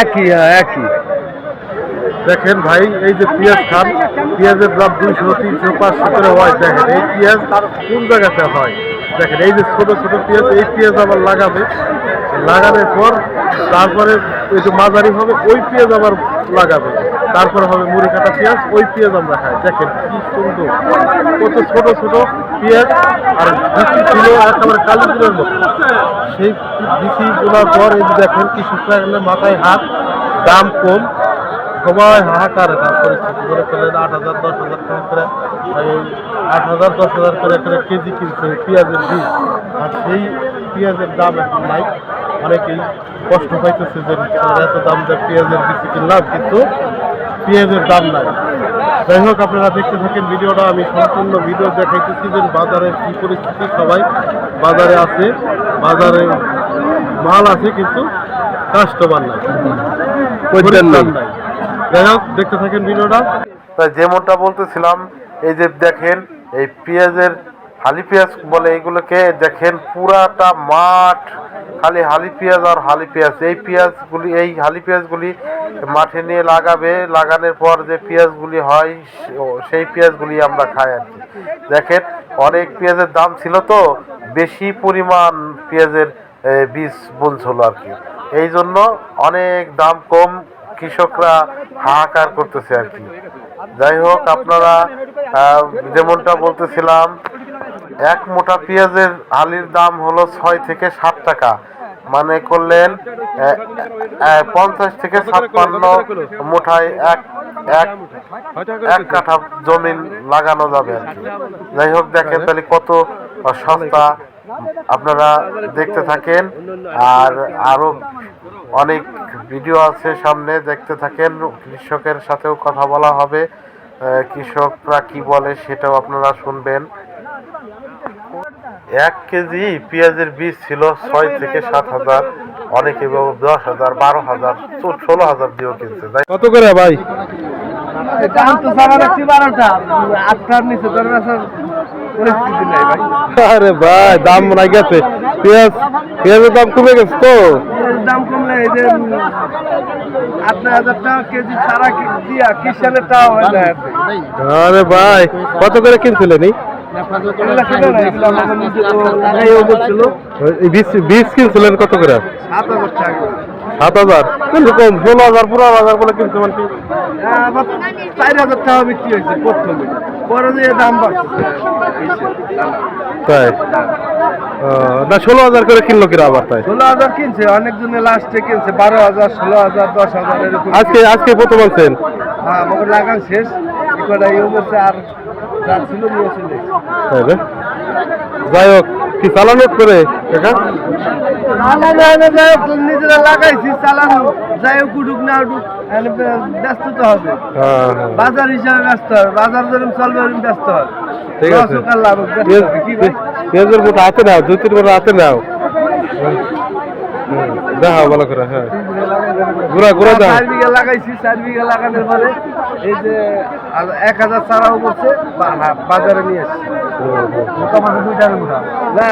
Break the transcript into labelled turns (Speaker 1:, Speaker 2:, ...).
Speaker 1: একই হ্যাঁ, একই।
Speaker 2: দেখেন ভাই, এই যে পেঁয়াজ খান, পেঁয়াজের দাম দুইশো, তিনশো, পাঁচশো করে হয়, দেখেন, এই পেঁয়াজ কোন জায়গাতে হয়? দেখেন, এই যে ছোট ছোট পেঁয়াজ, এই পেঁয়াজ আবার লাগাবে। লাগানোর পর তারপরে ওই যে মাঝারি হবে, ওই পেঁয়াজ আবার লাগাবে। তারপরে হবে মুড়ি কাটা পেঁয়াজ, ওই পেঁয়াজ আমরা খাই। দেখেন কি সুন্দর। কত ছোট ছোট পেঁয়াজ, আর বিচি ছিল একেবারে কালীপুরের মতো। সেই বিচি তোলার পর এই দেখেন কৃষকরা এখানে মাথায় হাত, দাম কম। সবাই হাহাকার একটা পরিস্থিতি করে ফেলেন আট হাজার দশ হাজার টাকা করে। এই আট হাজার দশ হাজার করে করে কেজি কিনছে পেঁয়াজের বীজ। আর সেই পেঁয়াজের দাম এখন নাই। অনেকেই কষ্ট পাইতেছে যে এত দাম দিয়ে পেঁয়াজের বীজ কিনলাম কিন্তু পেঁয়াজের দাম নাই। যাই হোক আপনারা দেখতে থাকেন ভিডিওটা। আমি সম্পূর্ণ ভিডিও দেখাইতেছি যে বাজারের কি পরিস্থিতি সবাই বাজারে আছে। বাজারে মাল আছে কিন্তু কাস্টমার নাই। নাই। যাই হোক, দেখতে থাকেন ভিডিওটা। তাই যেমনটা বলতেছিলাম, এই যে দেখেন, এই পেঁয়াজের হালি পেঁয়াজ বলে এইগুলোকে দেখেন পুরাটা মাঠ, খালি হালি পেঁয়াজ আর হালি পেঁয়াজ। এই পেঁয়াজগুলি, এই হালি পেঁয়াজগুলি মাঠে নিয়ে লাগাবে, লাগানোর পর যে পেঁয়াজগুলি হয়, সেই পেঁয়াজগুলি আমরা খাই আর কি। দেখেন, অনেক পেঁয়াজের দাম ছিল তো, বেশি পরিমাণ পেঁয়াজের বীজ বুনছিল আর কি। এই জন্য অনেক দাম কম কৃষকরা হাহাকার করতেছে আর কি। যাই হোক, আপনারা যেমনটা বলতেছিলাম, এক মোটা পেঁয়াজের আলির দাম হলো ছয় থেকে সাত টাকা। মানে করলেন পঞ্চাশ থেকে ছাপ্পান্ন মোটায় এক এক এক কাঠা জমিন লাগানো যাবে আর কি। যাই হোক, দেখেন তাহলে কত সস্তা আপনারা দেখতে থাকেন। আর আরও অনেক ভিডিও আছে সামনে দেখতে থাকেন। কৃষকের সাথেও কথা বলা হবে। কৃষকরা কি বলে সেটাও আপনারা শুনবেন। এক কেজি পেঁয়াজের বীজ ছিল ছয় থেকে সাত হাজার অনেকে দশ হাজার বারো হাজার ষোলো হাজার দিয়েও কিনছে।
Speaker 1: কত করে ভাই?
Speaker 3: নেই
Speaker 1: আরে ভাই দাম মনে গেছে। পেঁয়াজ পেঁয়াজের দাম কমে গেছে তো?
Speaker 3: দাম কমলে এই যে আট নয় হাজার টাকা কেজি ছাড়া কি দিয়া কিষানের টাকা হয় না আরে
Speaker 1: ভাই কত করে কিনছিলেন বীজ কিনছিলেন কত করে?
Speaker 3: সাত হাজার
Speaker 1: কিন্তু কম ষোলো হাজার পনেরো হাজার বলে কিনছে কি?
Speaker 3: আবার চার হাজার টাকা বিক্রি হয়েছে প্রথমে। দাম
Speaker 1: তাই? না ষোলো হাজার করে কিনলো কিনা আবার তাই?
Speaker 3: ষোলো হাজার কিনছে অনেকজনে লাস্টে কিনছে বারো হাজার ষোলো হাজার দশ হাজার এরকম।
Speaker 1: আজকে আজকে কত বলছেন
Speaker 3: হ্যাঁ আমাকে লাগান শেষ। আর যা ছিল নিয়ে চলে গেছে।
Speaker 1: তাই না? যাই হোক কি চালানো করে?
Speaker 3: লাগাইছি চালানো যাই হোক উঠুক না উঠুক এখানে বে- ব্যস্ত তো হবে।
Speaker 1: হ্যাঁ হ্যাঁ।
Speaker 3: বাজার হিসাবে ব্যস্ত হবে বাজার চলবে ব্যস্ত হবে।
Speaker 1: ঠিক আছে।
Speaker 3: না?
Speaker 1: পেঁয়াজের মতো হাতে নাও দুই তিন মতো হাতে নাও। দেখাও ভালো করে হ্যাঁ। ঘুরা ঘুরা দাও
Speaker 3: চার বিঘা লাগাইছি চার বিঘা লাগানোর পরে এই যে এক হাজার চারাও করছে হ্যাঁ, বাজারে নিয়ে
Speaker 1: হুম।
Speaker 3: না